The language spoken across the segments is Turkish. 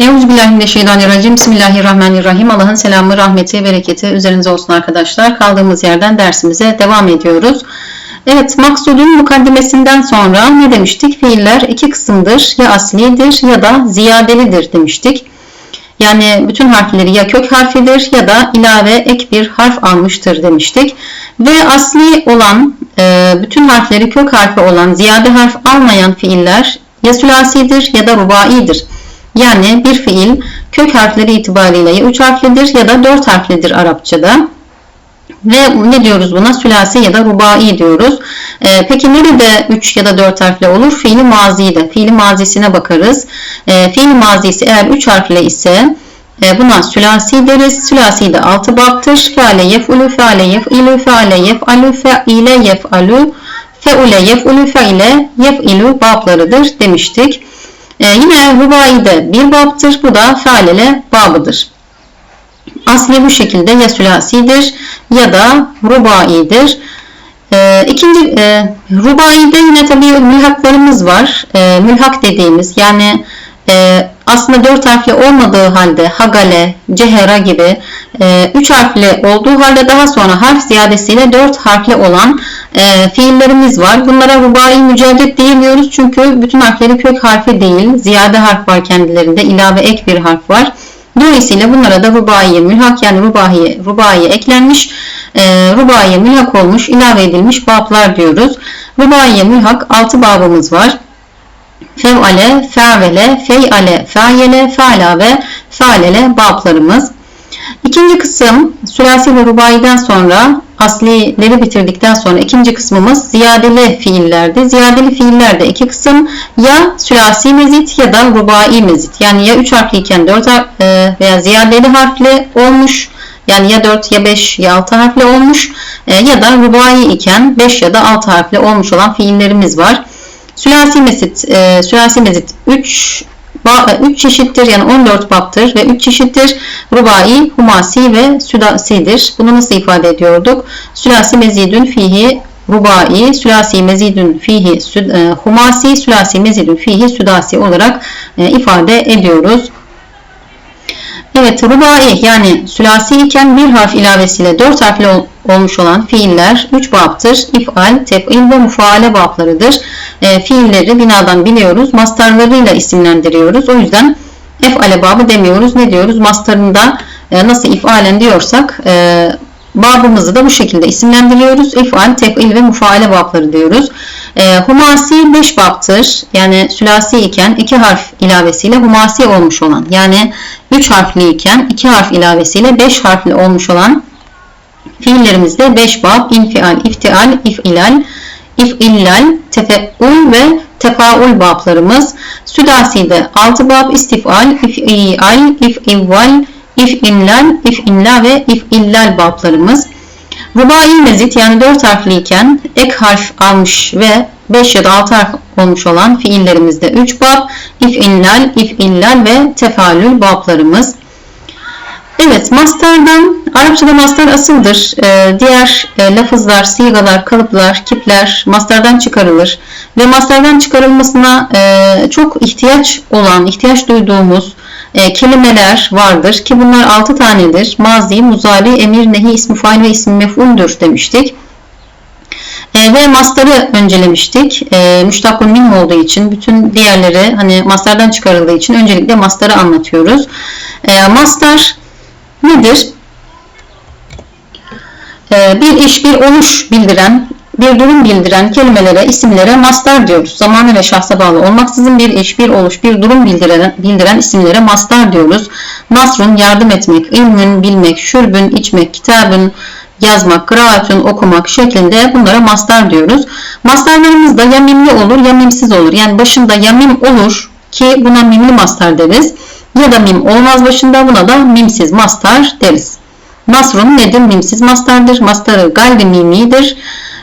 Euzubillahimineşşeytanirracim. Bismillahirrahmanirrahim. Allah'ın selamı, rahmeti, bereketi üzerinize olsun arkadaşlar. Kaldığımız yerden dersimize devam ediyoruz. Evet, maksudun mukaddimesinden sonra ne demiştik? Fiiller iki kısımdır. Ya aslidir ya da ziyadelidir demiştik. Yani bütün harfleri ya kök harfidir ya da ilave ek bir harf almıştır demiştik. Ve asli olan, e, bütün harfleri kök harfi olan, ziyade harf almayan fiiller ya sülasidir ya da rubaidir. Yani bir fiil kök harfleri itibariyle ya 3 harflidir ya da 4 harflidir Arapçada. Ve ne diyoruz buna? Sülasi ya da rubai diyoruz. Ee, peki nerede 3 ya da 4 harfle olur? Fiili mazide. Fiili mazisine bakarız. Ee, fiili mazisi eğer 3 harfle ise e, buna sülasi deriz. Sülasi de 6 baptır. Feale yef'ulu, feale yef'ilu, feale yef'alu, fe'ile yef'alu, fe'ule yef'ulu, fe'ile yef'ilu bablarıdır demiştik. Ee, yine rubaide bir babtır. Bu da fealele babıdır. Asli bu şekilde ya sülasidir ya da rubaidir. Ee, ikinci e, rubaide yine tabii mülhaklarımız var. E, mülhak dediğimiz yani e, aslında dört harfli olmadığı halde hagale, cehera gibi e, üç harfli olduğu halde daha sonra harf ziyadesiyle dört harfli olan e, fiillerimiz var. Bunlara rubai mücerret diyemiyoruz çünkü bütün harfleri kök harfi değil, ziyade harf var kendilerinde, ilave ek bir harf var. Dolayısıyla bunlara da rubaiye mülhak yani rubahiye, rubaiye eklenmiş, e, rubaiye mülhak olmuş, ilave edilmiş bablar diyoruz. Rubaiye mülhak 6 babımız var. Fevale, fe'vele, feyale, fe'yele, fe'ala ve fe'alele bablarımız. İkinci kısım sülasi ve rubaiden sonra aslileri bitirdikten sonra ikinci kısmımız ziyadeli fiillerdi. Ziyadeli fiillerde iki kısım ya sülasi mezit ya da rubai mezit. Yani ya 3 harfliyken 4 harf, e, veya ziyadeli harfli olmuş yani ya 4 ya 5 ya 6 harfli olmuş e, ya da rubai iken 5 ya da 6 harfli olmuş olan fiillerimiz var. Sülasi mezit, e, sülasi mezit 3 3 çeşittir yani 14 baptır ve 3 çeşittir rubai, humasi ve südasidir. Bunu nasıl ifade ediyorduk? Sülasi mezidün fihi rubai, sülasi mezidün fihi e, humasi, sülasi mezidün fihi südasi olarak e, ifade ediyoruz. Evet, rubai yani sülasi iken bir harf ilavesiyle dört harfli ol, olmuş olan fiiller üç baptır. İf'al, tef'il ve mufaale bablarıdır. E, fiilleri binadan biliyoruz. Mastarlarıyla isimlendiriyoruz. O yüzden ef'ale babı demiyoruz. Ne diyoruz? Mastarında e, nasıl if'alen diyorsak e, babımızı da bu şekilde isimlendiriyoruz. İf'al, tef'il ve mufaale babları diyoruz. E, humasi 5 baptır. Yani sülasi iken 2 harf ilavesiyle humasi olmuş olan. Yani 3 harfli iken 2 harf ilavesiyle 5 harfli olmuş olan fiillerimizde 5 bab, infial, iftial, ifilal, ifillal, tefeul ve tefaul bablarımız. Südasi'de 6 bab, istifal, ifial, ifivval, ifimlal, ifinla ve ifillal bablarımız. Rubai mezit yani 4 harfliyken ek harf almış ve 5 ya da 6 harf olmuş olan fiillerimizde 3 bab, ifillal, ifillal ve tefalül bablarımız. Evet, mastardan, Arapçada mastar asıldır. Ee, diğer e, lafızlar, sigalar, kalıplar, kipler mastardan çıkarılır. Ve mastardan çıkarılmasına e, çok ihtiyaç olan, ihtiyaç duyduğumuz e, kelimeler vardır ki bunlar 6 tanedir. Mazi, muzari, emir, nehi, ismi fail ve ismi mef'uldür demiştik. E, ve mastarı öncelemiştik. E, müştakun min olduğu için bütün diğerleri hani mastardan çıkarıldığı için öncelikle mastarı anlatıyoruz. E, mastar nedir? E, bir iş, bir oluş bildiren, bir durum bildiren kelimelere, isimlere mastar diyoruz. Zamanı ve şahsa bağlı olmaksızın bir iş, bir oluş, bir durum bildiren, bildiren isimlere mastar diyoruz. Nasrun yardım etmek, ilmün bilmek, şürbün içmek, kitabın yazmak, kıraatün okumak şeklinde bunlara mastar diyoruz. Mastarlarımız da ya mimli olur ya mimsiz olur. Yani başında ya mim olur ki buna mimli mastar deriz. Ya da mim olmaz başında buna da mimsiz mastar deriz. Nasrun nedir? Mimsiz mastardır. Mastarı galbi mimidir.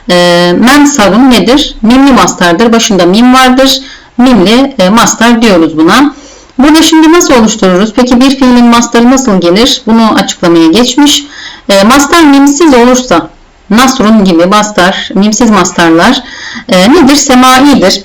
E, mensarun nedir? Mimli mastardır. Başında mim vardır. Mimli e, mastar diyoruz buna. Burada şimdi nasıl oluştururuz? Peki bir fiilin mastarı nasıl gelir? Bunu açıklamaya geçmiş. E, mastar mimsiz olursa Nasrun gibi mastar, mimsiz mastarlar e, nedir? Semaidir.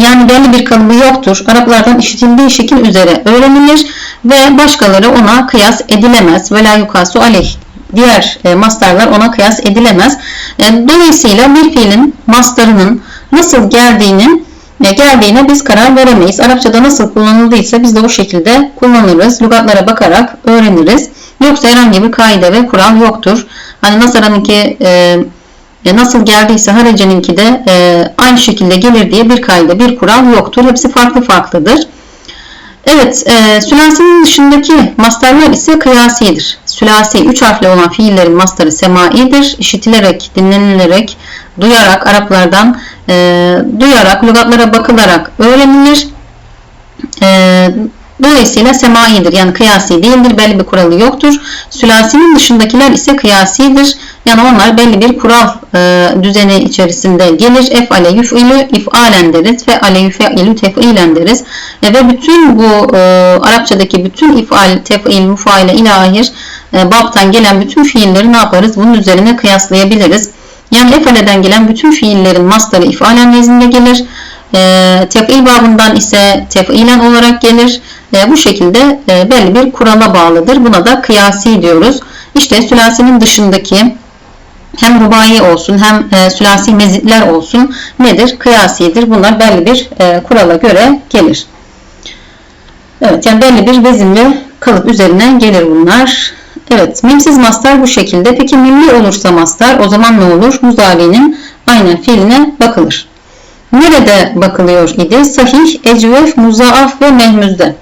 Yani belli bir kalıbı yoktur. Araplardan işitildiği şekil üzere öğrenilir ve başkaları ona kıyas edilemez. Ve la yukasu aleyh. Diğer e, mastarlar ona kıyas edilemez. E, dolayısıyla bir fiilin mastarının nasıl geldiğinin e, geldiğine biz karar veremeyiz. Arapçada nasıl kullanıldıysa biz de o şekilde kullanırız. Lügatlara bakarak öğreniriz. Yoksa herhangi bir kaide ve kural yoktur. Hani Nasara'nınki e, nasıl geldiyse Harece'ninki de e, aynı şekilde gelir diye bir kaide, bir kural yoktur. Hepsi farklı farklıdır. Evet, e, sülasinin dışındaki mastarlar ise kıyasidir. Sülasi, üç harfli olan fiillerin mastarı semaidir. İşitilerek, dinlenilerek, duyarak, Araplardan e, duyarak, lügatlara bakılarak öğrenilir. E, dolayısıyla semaidir. Yani kıyasi değildir. Belli bir kuralı yoktur. Sülasinin dışındakiler ise kıyasidir. Yani onlar belli bir kural e, düzeni içerisinde gelir. Efale yuf'ilü if'alen deriz. Fe'ale yuf'ilü tef'ilen deriz. E, ve bütün bu e, Arapçadaki bütün if'al, tef'il, mufaile, ilahir e, babtan gelen bütün fiilleri ne yaparız? Bunun üzerine kıyaslayabiliriz. Yani efaleden gelen bütün fiillerin mastarı if'alen nezdinde gelir. E, tef'il babından ise tef'ilen olarak gelir. E, bu şekilde e, belli bir kurala bağlıdır. Buna da kıyasi diyoruz. İşte sülasinin dışındaki hem rubai olsun hem e, sülasi mezitler olsun nedir? Kıyasidir. Bunlar belli bir e, kurala göre gelir. Evet yani belli bir vezin kalıp üzerine gelir bunlar. Evet mimsiz mastar bu şekilde. Peki mimli olursa mastar o zaman ne olur? Muzari'nin aynen fiiline bakılır. Nerede bakılıyor idi? Sahih, ecvef, muzaaf ve mehmüzde.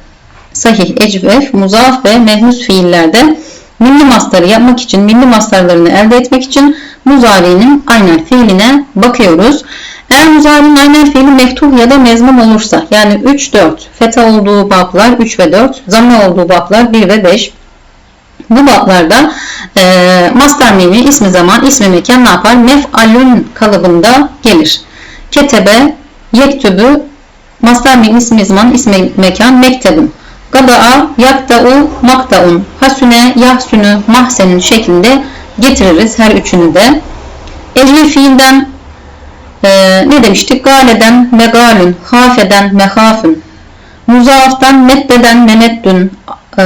Sahih, ecvef, muzaaf ve mehmüz fiillerde milli mastarı yapmak için, milli mastarlarını elde etmek için muzari'nin aynen fiiline bakıyoruz. Eğer muzari'nin aynen fiili meftuh ya da mezmum olursa yani 3, 4, feta olduğu bablar 3 ve 4, zamme olduğu bablar 1 ve 5. Bu bablarda e, mastar mimi ismi zaman, ismi mekan ne yapar? Mef'alün kalıbında gelir. Ketebe, yektübü, mastar mimi ismi zaman, ismi mekan, mektebun. Gada'a, yakta'u, makta'un, hasüne, yahsünü, mahsenin şeklinde getiririz her üçünü de. Ecri fiilden e, ne demiştik? Galeden megalün, hafeden mehafün, muzaaftan meddeden meneddün, e,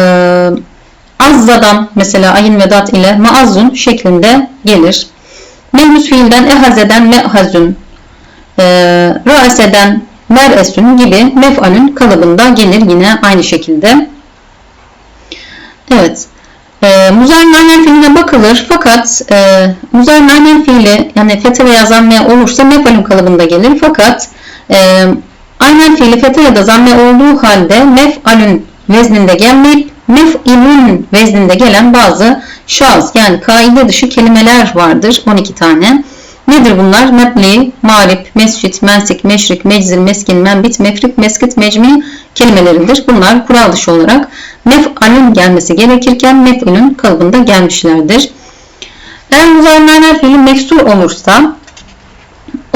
azzadan mesela ayın vedat ile maazzun şeklinde gelir. Mehmus fiilden ehazeden mehazün, e, raeseden meresün gibi mef'alün kalıbında gelir yine aynı şekilde. Evet. E, muzar nanen fiiline bakılır fakat e, muzar nanen fiili yani fethe veya zamme olursa mef'alün kalıbında gelir fakat e, aynen fiili fethe ya da zamme olduğu halde mef'alün vezninde gelmeyip mef'ilün vezninde gelen bazı şaz yani kaide dışı kelimeler vardır 12 tane. Nedir bunlar? Mebli, marip, mescit, mensik, meşrik, meczil, meskin, menbit, mefrik, meskit, mecmi kelimeleridir. Bunlar kural dışı olarak mef'alün gelmesi gerekirken mef'ülün kalıbında gelmişlerdir. Eğer muzarriner fiili meksur olursa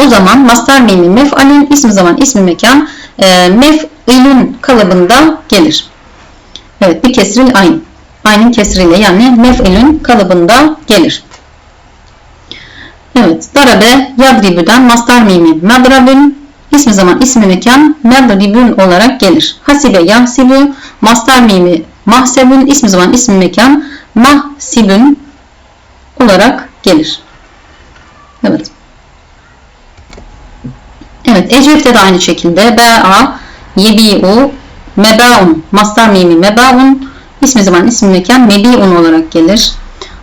o zaman mastar mimi mef'alün ismi zaman ismi mekan e, mef'ilün kalıbında gelir. Evet bir kesril ayn. Aynın kesriyle yani mef'ilün kalıbında gelir. Evet. Darabe yadribüden mastar mimi medrabün ismi zaman ismi mekan medribün olarak gelir. Hasibe yahsibü mastar mimi mahsebün ismi zaman ismi mekan mahsibün olarak gelir. Evet. Evet. Ecev'de de aynı şekilde ba'a yebi'u mebaun mastar mimi mebaun ismi zaman ismi mekan mebiun olarak gelir.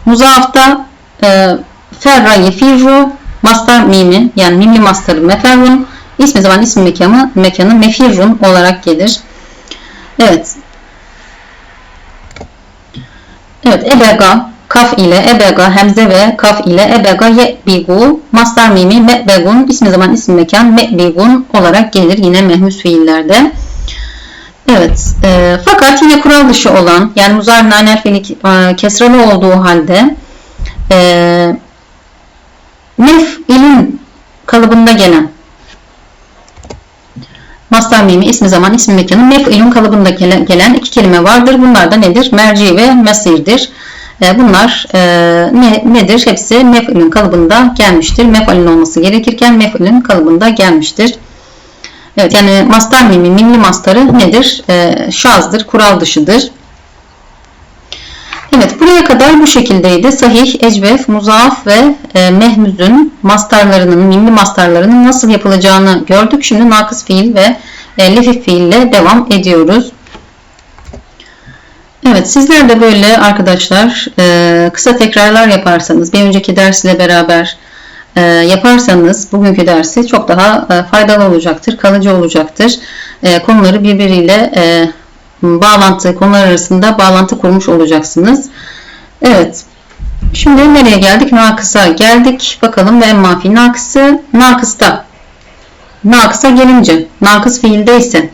Muzaafta e, Ferra yefirru mastar mimi yani mimli mastarı meferrun ismi zaman ismi mekanı, mekanı mefirrun olarak gelir. Evet. Evet ebega kaf ile ebega hemze ve kaf ile ebega yebigu mastar mimi mebegun ismi zaman ismi mekan mebigun olarak gelir yine mehmus fiillerde. Evet. E, fakat yine kural dışı olan yani muzar nanel fiili e, kesralı olduğu halde e, mef'ilin kalıbında gelen mastar mimi ismi zaman ismi mekanı mef'ilun kalıbında gelen iki kelime vardır. Bunlar da nedir? Merci ve mesirdir. E, bunlar e, ne, nedir? Hepsi mef'ilin kalıbında gelmiştir. Mef'alin olması gerekirken mef'ilin kalıbında gelmiştir. Evet yani mastar mimi, mimli mastarı nedir? Ee, şazdır, kural dışıdır. Evet buraya kadar bu şekildeydi. Sahih, ecvef, muzaaf ve e, mehmüzün mastarlarının, mimli mastarlarının nasıl yapılacağını gördük. Şimdi nakıs fiil ve e, lefif fiille devam ediyoruz. Evet sizler de böyle arkadaşlar e, kısa tekrarlar yaparsanız bir önceki ders ile beraber e, yaparsanız bugünkü dersi çok daha e, faydalı olacaktır, kalıcı olacaktır. E, konuları birbiriyle e, bağlantı, konular arasında bağlantı kurmuş olacaksınız. Evet. Şimdi nereye geldik? Nakısa geldik. Bakalım ve emmafi nakısı. Nakısta. Nakısa gelince. Nakıs fiilde ise.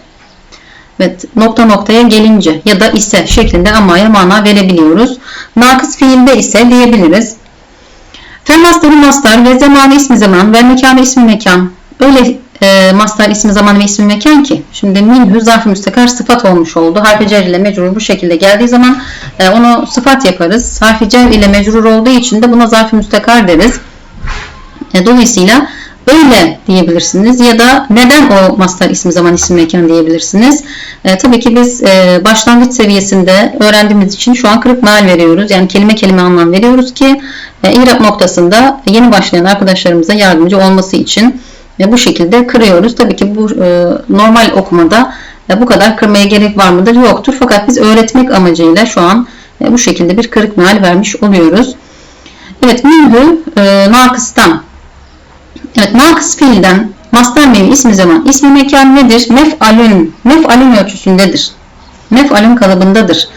Evet. Nokta noktaya gelince ya da ise şeklinde amaya mana verebiliyoruz. Nakıs fiilde ise diyebiliriz. Fel mastarı mastar ve zamanı ismi zaman ve mekanı ismi mekan. Öyle e, mastar ismi zaman ve ismi mekan ki. Şimdi minhü zarf-ı müstakar sıfat olmuş oldu. Harfi cer ile mecrur bu şekilde geldiği zaman e, onu sıfat yaparız. Harfi cer ile mecrur olduğu için de buna zarf-ı müstakar deriz. E, dolayısıyla öyle diyebilirsiniz ya da neden o mastar ismi zaman ismi mekan diyebilirsiniz. E, tabii ki biz e, başlangıç seviyesinde öğrendiğimiz için şu an kırık meal veriyoruz. Yani kelime kelime anlam veriyoruz ki e, İrab noktasında yeni başlayan arkadaşlarımıza yardımcı olması için bu şekilde kırıyoruz. Tabii ki bu e, normal okumada e, bu kadar kırmaya gerek var mıdır? Yoktur. Fakat biz öğretmek amacıyla şu an e, bu şekilde bir kırık meal vermiş oluyoruz. Evet, minhü e, nakıstan. Evet, nakıs fiilden mastar mevi ismi zaman ismi mekan nedir? Mef'alün. Mef'alün ölçüsündedir. Mef'alün kalıbındadır.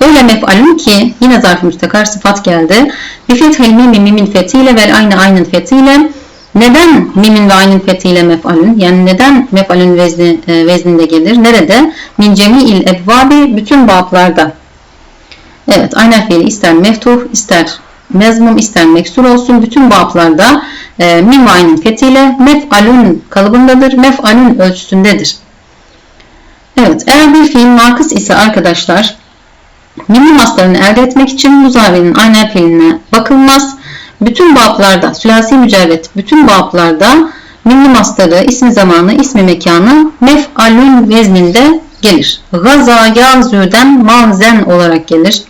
Öyle mef'alün ki yine zarf-ı müstakar sıfat geldi. Bir fethil mimi mimin fethiyle vel aynı aynın fethiyle neden mimin ve aynin fethiyle mef'alün? Yani neden mef'alün vezni, e, vezninde gelir? Nerede? Min cemi'il ebvabi bütün bablarda. Evet, aynen fiili ister meftuh, ister mezmum, ister meksur olsun. Bütün bablarda e, min ve aynin fethiyle mef'alün kalıbındadır. Mef'alün ölçüsündedir. Evet, eğer bir fiil nakıs ise arkadaşlar mimli maslarını elde etmek için muzavinin aynen fiiline bakılmaz bütün bablarda, sülasi mücerret bütün bablarda milli mastarı, ismi zamanı, ismi mekanı mef'alün vezninde gelir. Gaza yazüden manzen olarak gelir.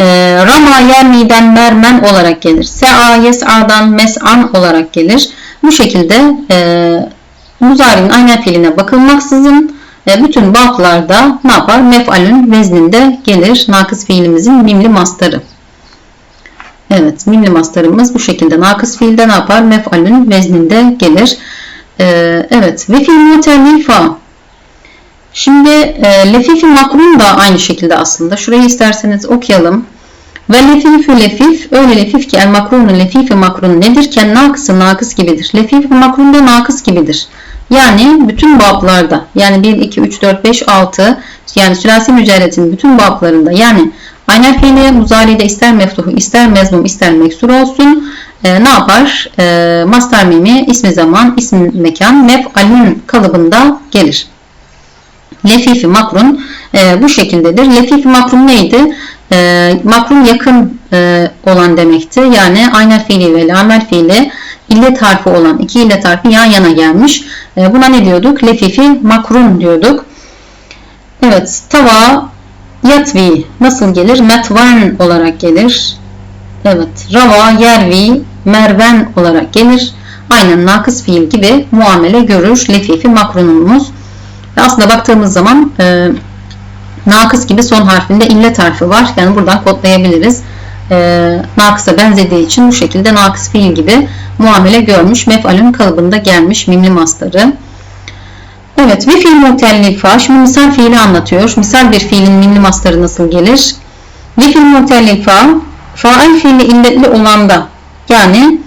E, Rama yermiden mermen olarak gelir. Se'a yes'adan mes'an olarak gelir. Bu şekilde e, muzari'nin aynen fiiline bakılmaksızın e, bütün bablarda ne yapar? Mef'alün vezninde gelir. Nakıs fiilimizin mimli mastarı. Evet, mimli mastarımız bu şekilde. Nakıs fiilde ne yapar? Mef'alün vezninde gelir. Ee, evet, ve fiil mutellifa. Şimdi e, lefifi makrun da aynı şekilde aslında. Şurayı isterseniz okuyalım. Ve lefifü lefif, öyle lefif ki el makrunu lefifi makrun nedir? Ken nakısı nakıs gibidir. Lefifi makrun da nakıs gibidir. Yani bütün bablarda yani 1, 2, 3, 4, 5, 6 yani sülasi mücerretin bütün bablarında yani Aynen fiili muzari'de ister meftuhu, ister mezmum, ister meksur olsun. E, ne yapar? E, mastar mimi ismi zaman, ismi mekan, mef'alün kalıbında gelir. Lefifi makrun e, bu şekildedir. Lefifi makrun neydi? E, makrun yakın e, olan demekti. Yani aynen fiili ve lamel fiili illet harfi olan iki illet harfi yan yana gelmiş. E, buna ne diyorduk? Lefifi makrun diyorduk. Evet, tava Yatvi nasıl gelir? Metvan olarak gelir. Evet. Rava, yervi, merven olarak gelir. Aynen nakıs fiil gibi muamele görür. Lefifi makrunumuz. Ve aslında baktığımız zaman e, nakıs gibi son harfinde illet harfi var. Yani buradan kodlayabiliriz. E, nakısa benzediği için bu şekilde nakıs fiil gibi muamele görmüş. Mef'alün kalıbında gelmiş mimli mastarı. Evet, bir fiil mutellifa. Şimdi misal fiili anlatıyor. Misal bir fiilin mimli mastarı nasıl gelir? Bir fiil mutellifa, faal fiili illetli olanda, yani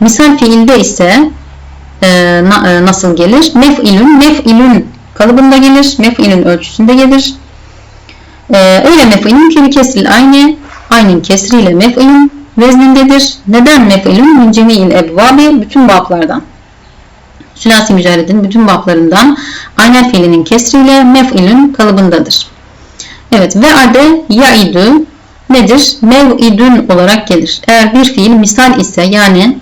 misal fiilde ise e, na, e, nasıl gelir? Mef'ilün, mef'ilün kalıbında gelir. Mef'ilün ölçüsünde gelir. E, öyle mef'ilün ki kesril aynı, aynın kesriyle mef'ilün veznindedir. Neden mef'ilün? Min cemil ebvabi, bütün bablardan. Sülasi mücerredin bütün bablarından aynen fiilinin kesriyle mef'ilün kalıbındadır. Evet ve ade yaidu nedir? Mev'idün olarak gelir. Eğer bir fiil misal ise yani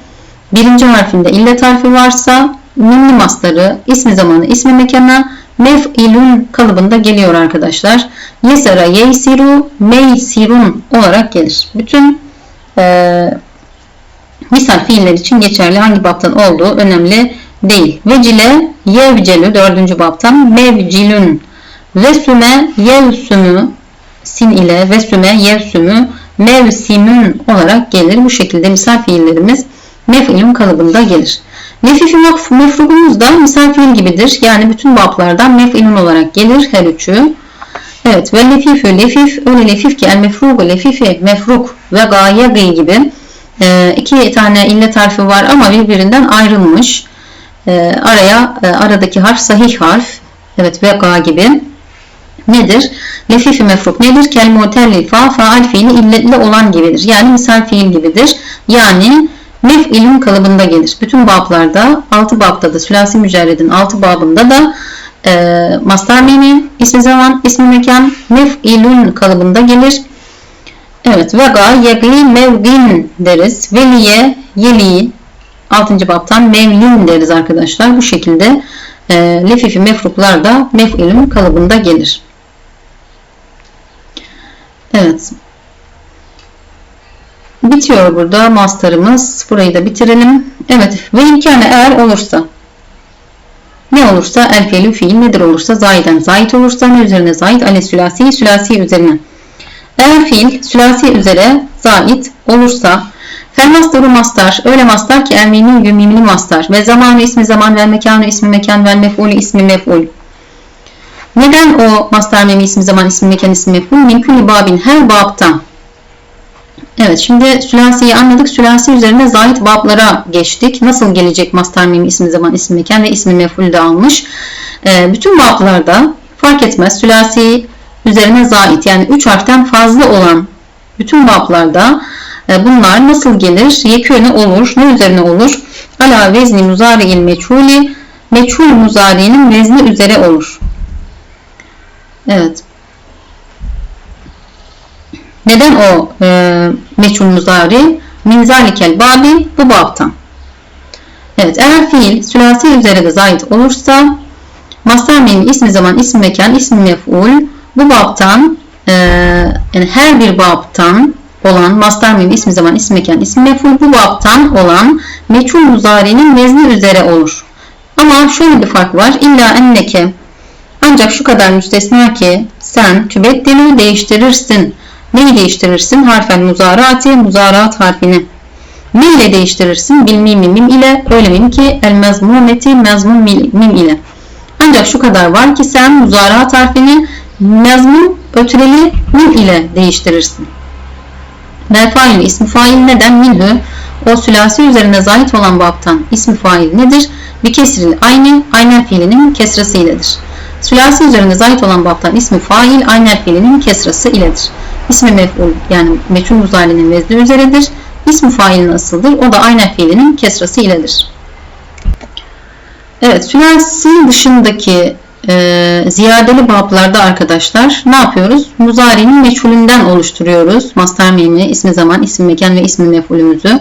birinci harfinde illet harfi varsa mimli mastarı, ismi zamanı, ismi mekana, mef'ilun kalıbında geliyor arkadaşlar. Yesara yeysiru, meysirun olarak gelir. Bütün e, misal fiiller için geçerli hangi baptan olduğu önemli değil. Vecile yevcelü dördüncü baptan mevcilün Vesume yevsümü sin ile vesüme yevsümü mevsimün olarak gelir. Bu şekilde misal fiillerimiz mef'ilün kalıbında gelir. Lefifi mefrugumuz da misal fiil gibidir. Yani bütün bablardan mef'ilün olarak gelir her üçü. Evet ve lefifü lefif öyle lefif ki el mefrugu lefifi mefruk ve gaye gibi e, iki tane illet harfi var ama birbirinden ayrılmış. E, araya e, aradaki harf sahih harf. Evet ve ga gibi nedir? Lefifi mefruk nedir? Kel mutelli fa faal fiili illetli olan gibidir. Yani misal fiil gibidir. Yani mef'ilün kalıbında gelir. Bütün bablarda, altı babda da, sülasi mücerredin altı babında da e, mastar mimi, ismi zaman, ismi mekan, mef'ilün kalıbında gelir. Evet, vega, yegi, mevgin deriz. Veliye, yeli, altıncı babtan mevlin deriz arkadaşlar. Bu şekilde e, lefifi mefruklar da mef'ilün kalıbında gelir. Evet. Bitiyor burada master'ımız. Burayı da bitirelim. Evet. Ve imkanı eğer olursa ne olursa el fiilü fiil nedir olursa zayiden zayit olursa ne üzerine zayit ale sülasi sülasi üzerine. Eğer fiil sülasi üzere zayit olursa fel mastarı mastar öyle mastar ki el mimli mimli mastar ve zamanı ismi zaman ve mekanı ismi mekan ve mef'ulü ismi mef'ul. Neden o mastar memi ismi zaman ismi mekan ismi mef'ul? Külli babin her babtan Evet şimdi sülasiyi anladık. Sülasi üzerinde zahit bablara geçtik. Nasıl gelecek mastar mimi ismi zaman ismi mekan ve ismi mef'ul de almış. E, bütün bablarda fark etmez. Sülasi üzerine zahit yani 3 harften fazla olan bütün bablarda bunlar nasıl gelir? Yekûne olur. Ne üzerine olur? Ala vezni muzari'il meçhuli meçhul muzari'nin vezni üzere olur. Evet. Neden o e, meçhul muzari? Min zalikel babi bu babtan. Evet eğer fiil sülasi üzere de zayit olursa mastar mimi ismi zaman ismi mekan ismi mef'ul bu babtan e, yani her bir babtan olan mastar mimi ismi zaman ismi mekan ismi mef'ul bu babtan olan meçhul muzari'nin vezni üzere olur. Ama şöyle bir fark var. İlla enneke ancak şu kadar müstesna ki sen tübeddini değiştirirsin Neyi değiştirirsin? Harfen muzarati, muzarat harfini. Ne ile değiştirirsin? Bil mim mim ile. Öyle mim ki el mezmumeti mezmum mim ile. Ancak şu kadar var ki sen muzarat harfini mezmum ötreli mim ile değiştirirsin. Fail ismi fail neden? Minhü o sülasi üzerine zahit olan babtan ismi fail nedir? Bir kesril aynı, aynen fiilinin kesrası iledir. Sülasi üzerine zahit olan babtan ismi fail, aynen fiilinin kesrası iledir. İsmi mef'ul yani meçhul muzalinin vezni üzeredir. İsmi failin asıldır. O da aynen fiilinin kesrası iledir. Evet, sülasi dışındaki e, ziyadeli bablarda arkadaşlar ne yapıyoruz? Muzari'nin meçhulünden oluşturuyoruz. Mastar mimi, ismi zaman, ismi mekan ve ismi mef'ulümüzü.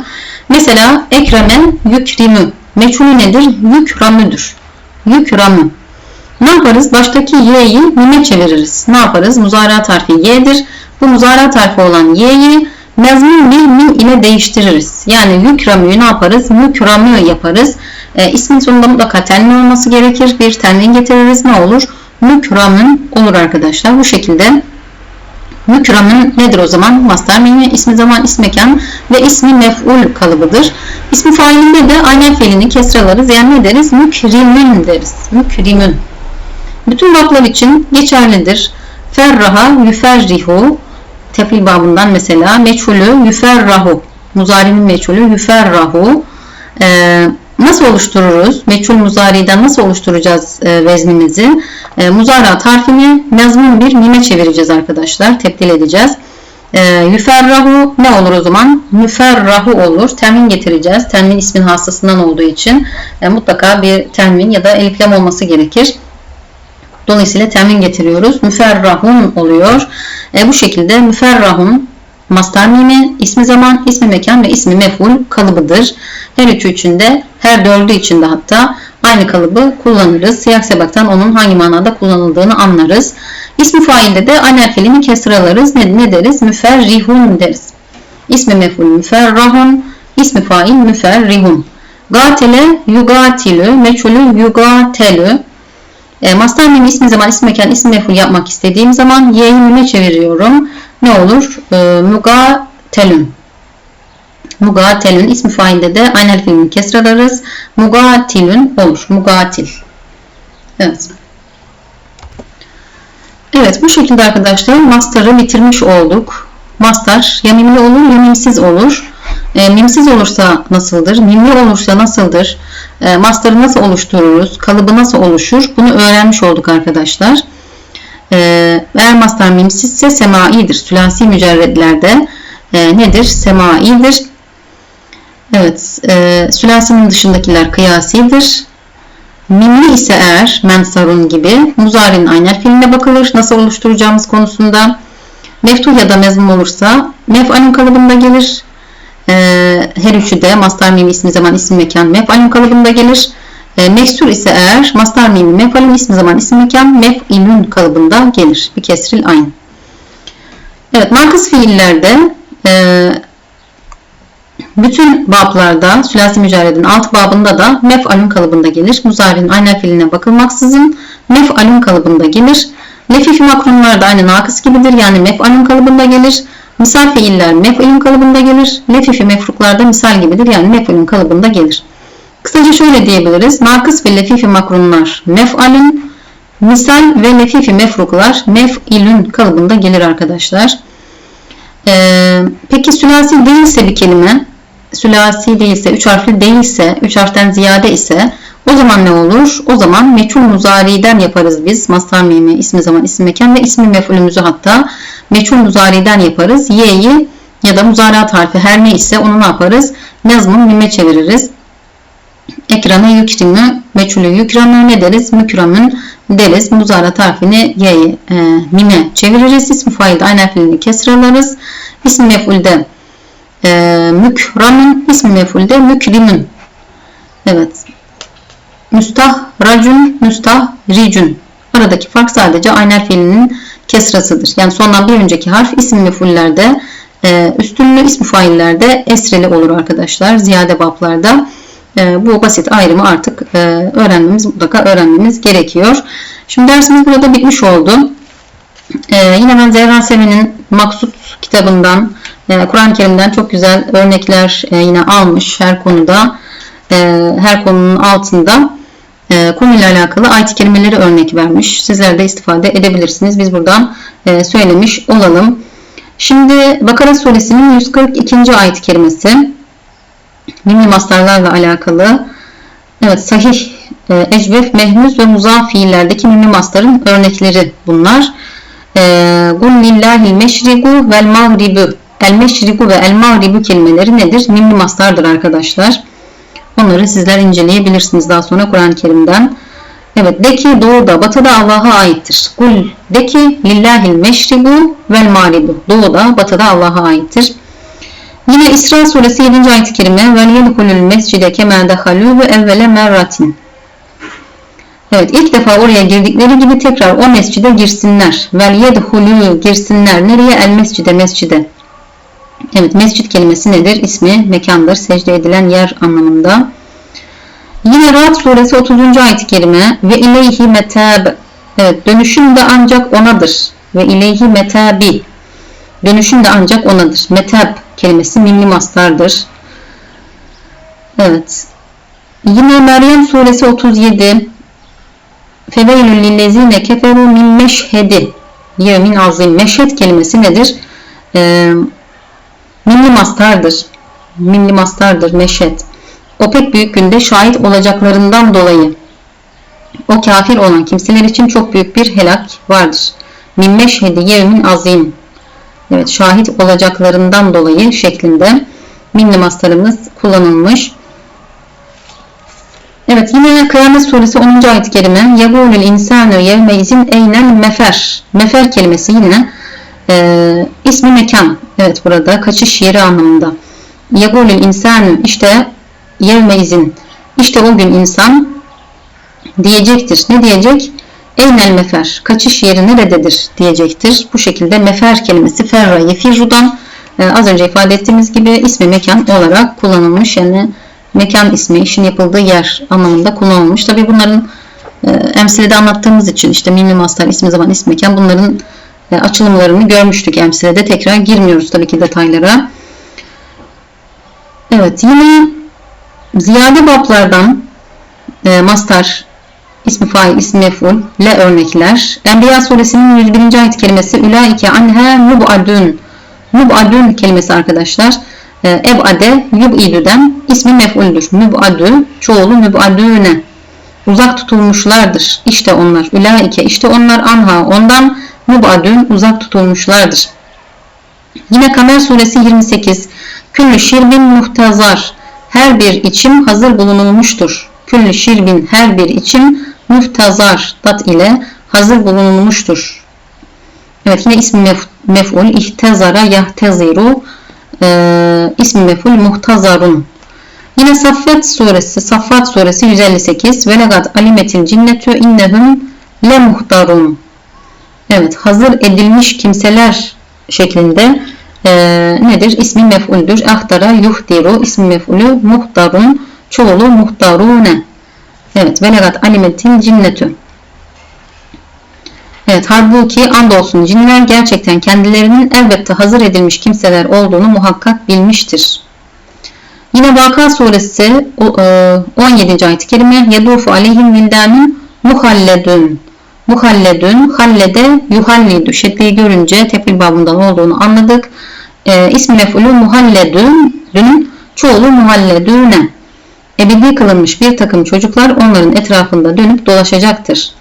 Mesela ekremen yükrimü. Meçhulü nedir? Yükramüdür. Yükramü. Ne yaparız? Baştaki y'yi mime çeviririz. Ne yaparız? Muzara harfi y'dir. Bu muzara harfi olan y'yi mezmun bir mim ile değiştiririz. Yani yükramü'yü ne yaparız? Mükramü yaparız. E, ismin sonunda mutlaka tenmin olması gerekir. Bir tenmin getiririz. Ne olur? Mükramün olur arkadaşlar. Bu şekilde Mükramın nedir o zaman? Mastar mimi, ismi zaman, ismi mekan ve ismi mef'ul kalıbıdır. İsmi failinde de aynen fiilini kesralarız. Yani ne deriz? Mükrimin deriz. Mükrimin. Bütün bablar için geçerlidir. Ferraha, yüferrihu, tefil babından mesela meçhulü yüferrahu, muzari'nin meçhulü yüferrahu. Ee, nasıl oluştururuz? Meçhul muzari'den nasıl oluşturacağız e, veznimizi? E, muzarat harfini nazmun bir mime çevireceğiz arkadaşlar. Tebdil edeceğiz. E, yüferrahu ne olur o zaman? Müferrahu olur. Temin getireceğiz. Temin ismin hastasından olduğu için e, mutlaka bir temin ya da eliflem olması gerekir. Dolayısıyla temin getiriyoruz. Müferrahun oluyor. E, bu şekilde müferrahun mastar mimi, ismi zaman, ismi mekan ve ismi mef'ul kalıbıdır. Her üçü içinde, her dördü içinde hatta aynı kalıbı kullanırız. Siyah sebaktan onun hangi manada kullanıldığını anlarız. İsmi failde de aynel fiilini kesralarız. Ne, ne deriz? Müferrihun deriz. İsmi mef'ul müferrahun, ismi fail müferrihun. Gatele yugatilü, meçhulü yugatelü. E, master mimi ismi zaman, ismi mekan, ismi mef'ul yapmak istediğim zaman y'yi çeviriyorum. Ne olur? E, mugatelün. Mugatelün ismi failde de aynel fiilini kesralarız. Mugatilün olur. Mugatil. Evet. Evet bu şekilde arkadaşlar master'ı bitirmiş olduk. Master ya mimli olur ya mimsiz olur. E, mimsiz olursa nasıldır? Mimli olursa nasıldır? E, master'ı nasıl oluştururuz? Kalıbı nasıl oluşur? Bunu öğrenmiş olduk arkadaşlar. Eğer master mimsizse semaidir. Sülasi mücerredlerde e, nedir? Semaidir. Evet, e, sülasinin dışındakiler kıyasidir. Mimli ise eğer mensarun gibi muzari'nin aynel fiiline bakılır. Nasıl oluşturacağımız konusunda. Meftuh ya da mezmum olursa mef'alun kalıbında gelir. E, her üçü de mastar mimi ismi zaman isim mekan mef'alun kalıbında gelir. E, meksur ise eğer mastar mimi mef'alun ismi zaman isim mekan mef'ilun kalıbında gelir. Bir kesril aynı. Evet, nakıs fiillerde e, bütün bablarda, sülasi mücerredin alt babında da mef'alun kalıbında gelir. Muzari'nin aynel fiiline bakılmaksızın mef'alun kalıbında gelir. Lefif makrunlar da aynı nakıs gibidir. Yani mef'alun kalıbında gelir. Misal fiiller mef'alun kalıbında gelir. Lefifi mefruklar da misal gibidir. Yani mef'alun kalıbında gelir. Kısaca şöyle diyebiliriz. Nakıs ve lefifi makrunlar mef'alun, misal ve lefifi mefruklar mef'ilün kalıbında gelir arkadaşlar. Ee, peki sülasi değilse bir kelime, sülasi değilse, üç harfli değilse, üç harften ziyade ise o zaman ne olur? O zaman meçhul muzari'den yaparız biz. Mastar mimi, ismi zaman, isim mekan ve ismi mef'ulümüzü hatta meçhul muzari'den yaparız. Y'yi ya da muzariat harfi her ne ise onu ne yaparız? Nazmın mime çeviririz. Ekranı yükrimü, meçhulü yükramı ne deriz? Mükramın deriz. Muzarat harfini y'yi e, mime çeviririz. İsmi failde aynel fiilini kesralarız. İsmi mef'ulde e, mükramın, ismi mef'ulde mükrimin. Evet. Müstahracun, müstahricun. Aradaki fark sadece aynel fiilinin kesrasıdır. Yani sondan bir önceki harf isim mefullerde e, üstünlü ismi faillerde esreli olur arkadaşlar. Ziyade bablarda. E, bu basit ayrımı artık e, öğrenmemiz mutlaka öğrenmemiz gerekiyor. Şimdi dersimiz burada bitmiş oldu. E, yine ben Zehra Sevin'in Maksut kitabından e, Kur'an-ı Kerim'den çok güzel örnekler e, yine almış her konuda. Her konunun altında e, konuyla alakalı ayet-i kerimeleri örnek vermiş. Sizler de istifade edebilirsiniz. Biz buradan söylemiş olalım. Şimdi Bakara suresinin 142. ayet-i kerimesi mimli mastarlarla alakalı. Evet sahih, e, ecvef, mehmuz ve muzaf fiillerdeki mimli mastarın örnekleri bunlar. Gun lillahil meşrigu vel mağribu. El meşrigu ve el mağribu kelimeleri nedir? Mimli mastardır arkadaşlar. Onları sizler inceleyebilirsiniz daha sonra Kur'an-ı Kerim'den. Evet de ki doğuda batıda Allah'a aittir. Kul de ki lillahil meşribu vel mağribu. Doğuda batıda Allah'a aittir. Yine İsra suresi 7. ayet-i kerime vel yedhulul mescide kema dehalu ve evvele merratin. Evet ilk defa oraya girdikleri gibi tekrar o mescide girsinler. Vel yedhulü girsinler. Nereye? El mescide mescide. Evet mescit kelimesi nedir? İsmi mekandır. Secde edilen yer anlamında. Yine Rahat suresi 30. ayet-i kerime ve ileyhi metab. Evet dönüşüm de ancak onadır. Ve ileyhi metabi. Dönüşüm de ancak onadır. Metab kelimesi milli mastardır. Evet. Yine Meryem suresi 37. Feveylül lillezine keferu min meşhedi. Yemin azim. Meşhed kelimesi nedir? Ee, milli mastardır. Milli mastardır meşhed. O pek büyük günde şahit olacaklarından dolayı o kafir olan kimseler için çok büyük bir helak vardır. Min meşhedi yevmin azim. Evet şahit olacaklarından dolayı şeklinde minli mastarımız kullanılmış. Evet yine Kıyamet Suresi 10. ayet-i kerime insanu yevme izin eynel mefer. Mefer kelimesi yine Ee, ismi mekan. Evet burada kaçış yeri anlamında. Yegulül insanü işte yevme izin. İşte o gün insan diyecektir. Ne diyecek? Eynel mefer. Kaçış yeri nerededir diyecektir. Bu şekilde mefer kelimesi ferra yefirrudan e, az önce ifade ettiğimiz gibi ismi mekan olarak kullanılmış. Yani mekan ismi, işin yapıldığı yer anlamında kullanılmış. Tabi bunların e, emsilede anlattığımız için işte mimli mastar, ismi zaman, ismi mekan bunların e, açılımlarını görmüştük emsilede. Tekrar girmiyoruz tabii ki detaylara. Evet yine ziyade bablardan e, mastar, ismi fail, ismi mef'ul, le örnekler. Enbiya suresinin 101. ayet kelimesi ülaike anha mub'adun. Mub'adun kelimesi arkadaşlar. E, eb'ade yub'idüden ismi mef'uldür. Mub'adü çoğulu mub'adüne. Uzak tutulmuşlardır. İşte onlar. Ülaike işte onlar anha ondan mub'adun uzak tutulmuşlardır. Yine Kamer suresi 28. Küllü şirbin muhtazar. Her bir içim hazır bulunulmuştur. Küllü şirbin her bir içim muhtazar dat ile hazır bulunulmuştur. Evet yine ismi mef mef'ul ihtezara yahteziru e, ismi mef'ul muhtazarun. Yine Saffat suresi Saffat suresi 158 ve legat alimetin cinnetü innehum le muhtarun. Evet hazır edilmiş kimseler şeklinde e, nedir? İsmi mef'uldür. Ahtara yuhdiru ismi mef'ulü muhtarun çoğulu muhtarune. Evet velegat alimetin cinnetü. Evet halbuki andolsun cinler gerçekten kendilerinin elbette hazır edilmiş kimseler olduğunu muhakkak bilmiştir. Yine Vaka suresi 17. ayet-i kerime Yedufu aleyhim vildanun muhalledun muhalledun hallede yuhallidu şekli görünce tefil babından olduğunu anladık. E, ismi mef'ulü muhalledun çoğulu muhalledune ebedi kılınmış bir takım çocuklar onların etrafında dönüp dolaşacaktır.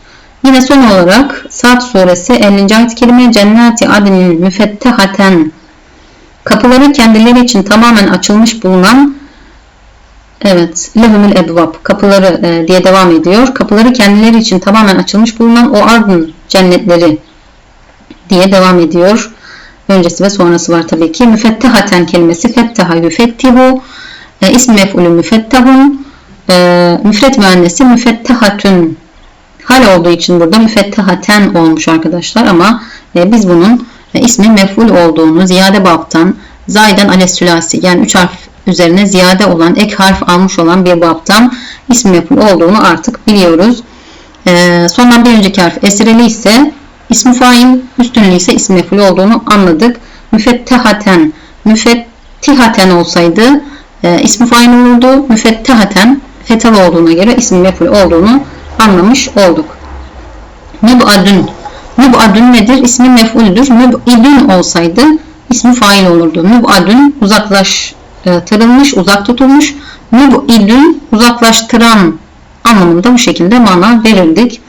Yine son olarak Saat suresi 50. ayet kelime cennati adnin müfettehaten kapıları kendileri için tamamen açılmış bulunan evet lehumul ebvab kapıları e, diye devam ediyor. Kapıları kendileri için tamamen açılmış bulunan o adın cennetleri diye devam ediyor. Öncesi ve sonrası var tabii ki. Müfettehaten kelimesi fetteha yüfettihu e, ismi mef'ulü müfettehun müfret müennesi müfettehatün hal olduğu için burada müfettehaten olmuş arkadaşlar ama e, biz bunun e, ismi mef'ul olduğunu ziyade babtan zayden alesülasi yani 3 harf üzerine ziyade olan ek harf almış olan bir babtan ismi mef'ul olduğunu artık biliyoruz. E, bir önceki harf esreli ise ismi fail üstünlü ise ismi mef'ul olduğunu anladık. Müfettehaten müfettihaten olsaydı e, ismi fail olurdu. Müfettehaten fetalı olduğuna göre ismi mef'ul olduğunu anlamış olduk. Mübadün. Mübadün nedir? İsmi mef'uldür. Mübidün olsaydı ismi fail olurdu. Mübadün uzaklaştırılmış, uzak tutulmuş. Mübidün uzaklaştıran anlamında bu şekilde mana verirdik.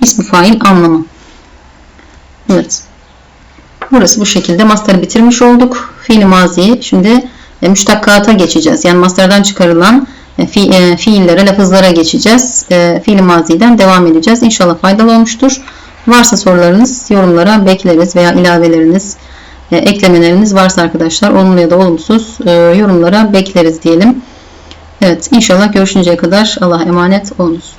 İsmi fail anlamı. Evet. Burası bu şekilde master'ı bitirmiş olduk. Fiil maziyi şimdi e, müştakkata geçeceğiz. Yani master'dan çıkarılan e, fi, e, fiillere, lafızlara geçeceğiz. E, fiil maziden devam edeceğiz. İnşallah faydalı olmuştur. Varsa sorularınız yorumlara bekleriz veya ilaveleriniz, e, eklemeleriniz varsa arkadaşlar olumlu ya da olumsuz e, yorumlara bekleriz diyelim. Evet inşallah görüşünceye kadar Allah'a emanet olunuz.